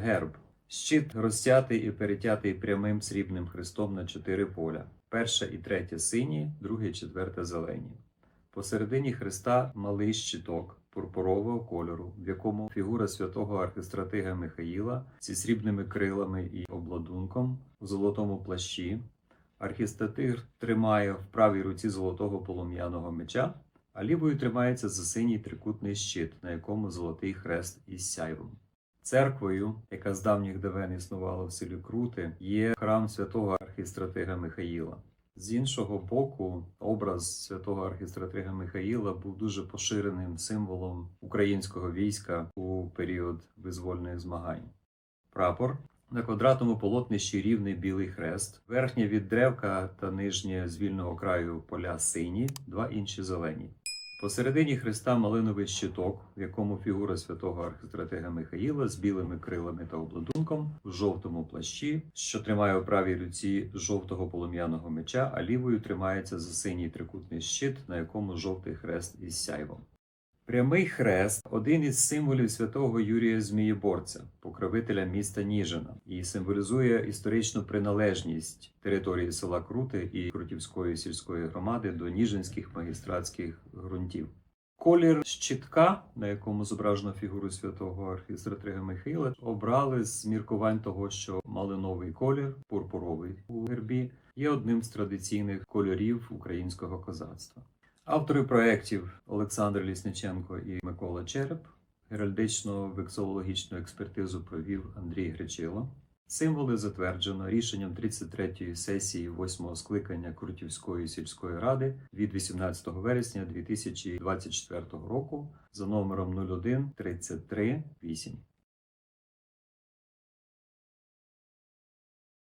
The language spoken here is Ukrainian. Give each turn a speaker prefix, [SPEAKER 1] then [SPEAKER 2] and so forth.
[SPEAKER 1] Герб. Щит розтятий і перетятий прямим срібним хрестом на чотири поля. Перше і третє сині, друге і четверте зелені. Посередині хреста малий щиток пурпурового кольору, в якому фігура святого архистратига Михаїла зі срібними крилами і обладунком у золотому плащі. Архістатиг тримає в правій руці золотого полум'яного меча, а лівою тримається за синій трикутний щит, на якому золотий хрест із сяйвом. Церквою, яка з давніх давен існувала в селі Крути, є храм святого архістратига Михаїла. З іншого боку, образ святого архістратига Михаїла був дуже поширеним символом українського війська у період визвольних змагань. Прапор на квадратному полотнищі рівний білий хрест, верхнє від древка та нижнє з вільного краю поля сині, два інші зелені. Посередині хреста малиновий щиток, в якому фігура святого архістратега Михаїла з білими крилами та обладунком в жовтому плащі, що тримає у правій руці жовтого полум'яного меча, а лівою тримається за синій трикутний щит, на якому жовтий хрест із сяйвом. Прямий хрест один із символів святого Юрія Змієборця, покровителя міста Ніжина, і символізує історичну приналежність території села Крути і Крутівської сільської громади до ніжинських магістратських ґрунтів. Колір щитка, на якому зображено фігуру святого архістратрига Михайла, обрали з міркувань того, що малиновий колір, пурпуровий у гербі, є одним з традиційних кольорів українського козацтва. Автори проєктів Олександр Лісниченко і Микола Череп. Геральдично вексологічну експертизу провів Андрій Гречило. Символи затверджено рішенням 33-ї сесії 8-го скликання Крутівської сільської ради від 18 вересня 2024 року за номером 01 33 8.